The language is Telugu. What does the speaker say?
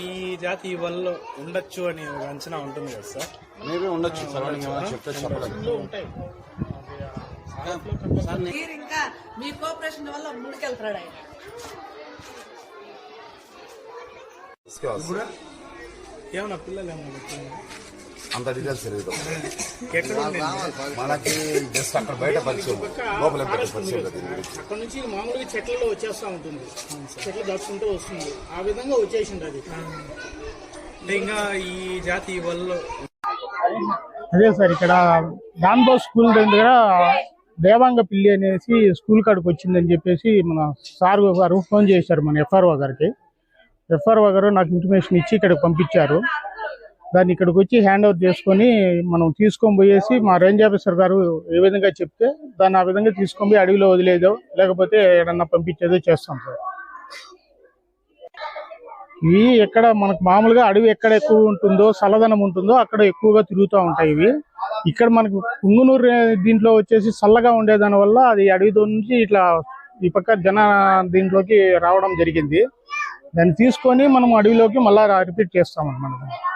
ఈ జాతి ఈ వల్ల ఉండొచ్చు అని ఒక అంచనా ఉంటుంది కదా సార్? మేబీ ఉండొచ్చు సరౌండింగ్ ఏమైనా చెప్తే చెప్పలేదు మీరు ఇంకా మీ కోఆపరేషన్ వల్ల ముందుకెళ్తాడు ఆయన. ఏమన్నా పిల్లలు ఏమన్నా? అంత డీటెయిల్స్ తెలియదు? మనకి జస్ట్ అక్కడ బయట పరిచయం. లోపల అక్కడ నుంచి మామూలుగా చెట్లలో వచ్చేస్తా ఉంటుంది. చెట్లు దాచుకుంటూ వస్తుంది. ఆ విధంగా వచ్చేసింది అది. ఇంకా ఈ జాతి వల్ల అదే సార్ ఇక్కడ డాన్ బాస్ స్కూల్ దగ్గర దేవాంగ పిల్లి అనేసి స్కూల్ కాడికి వచ్చిందని చెప్పేసి మన సార్ గారు ఫోన్ చేశారు మన ఎఫ్ఆర్ఓ గారికి. ఎఫ్ఆర్ఓ గారు నాకు ఇంటిమేషన్ ఇచ్చి ఇక్కడికి పంపించారు. దాన్ని ఇక్కడికి వచ్చి హ్యాండ్ ఓవర్ చేసుకొని మనం తీసుకొని పోయేసి మా రేంజ్ ఆఫీసర్ గారు ఏ విధంగా చెప్తే దాన్ని ఆ విధంగా తీసుకొని పోయి అడవిలో వదిలేదో లేకపోతే ఏడన్నా పంపించేదో చేస్తాం సార్. ఇవి ఎక్కడ మనకు మామూలుగా అడవి ఎక్కడ ఎక్కువ ఉంటుందో చల్లదనం ఉంటుందో అక్కడ ఎక్కువగా తిరుగుతూ ఉంటాయి ఇవి. ఇక్కడ మనకు కుంగునూరు దీంట్లో వచ్చేసి చల్లగా ఉండే దాని వల్ల అది అడవితో నుంచి ఇట్లా ఈ పక్క జన దీంట్లోకి రావడం జరిగింది. దాన్ని తీసుకొని మనం అడవిలోకి మళ్ళా రిపీట్ చేస్తాం అన్నమాట.